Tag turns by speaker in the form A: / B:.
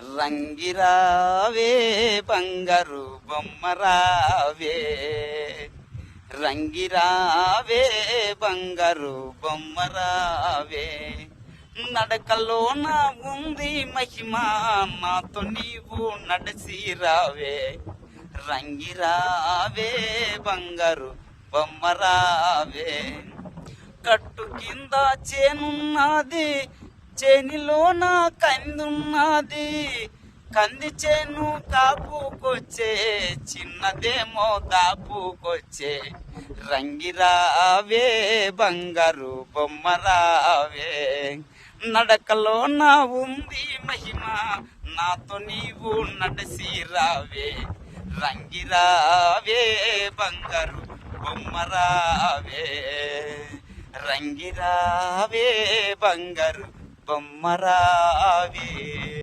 A: రంగిరావే బంగారు బొమ్మరావే. రంగిరావే బంగారు బొమ్మరావే. నడకలో నా ఉంది మహిమ నాతో నీవు నడసిరావే రంగిరావే బంగారు బొమ్మరావే. కట్టు కింద చేనున్నది చేనిలో నా కందున్నది. కంది చేను కాపుకొచ్చే చిన్నదేమో దాపుకొచ్చే. రంగిరావే బంగారు బొమ్మరావే నడకలో నా ఉంది మహిమ నాతో నీవు నడసిరావే రంగిరావే బంగారు బొమ్మరావే రంగిరావే బంగారు బొమ్మరావే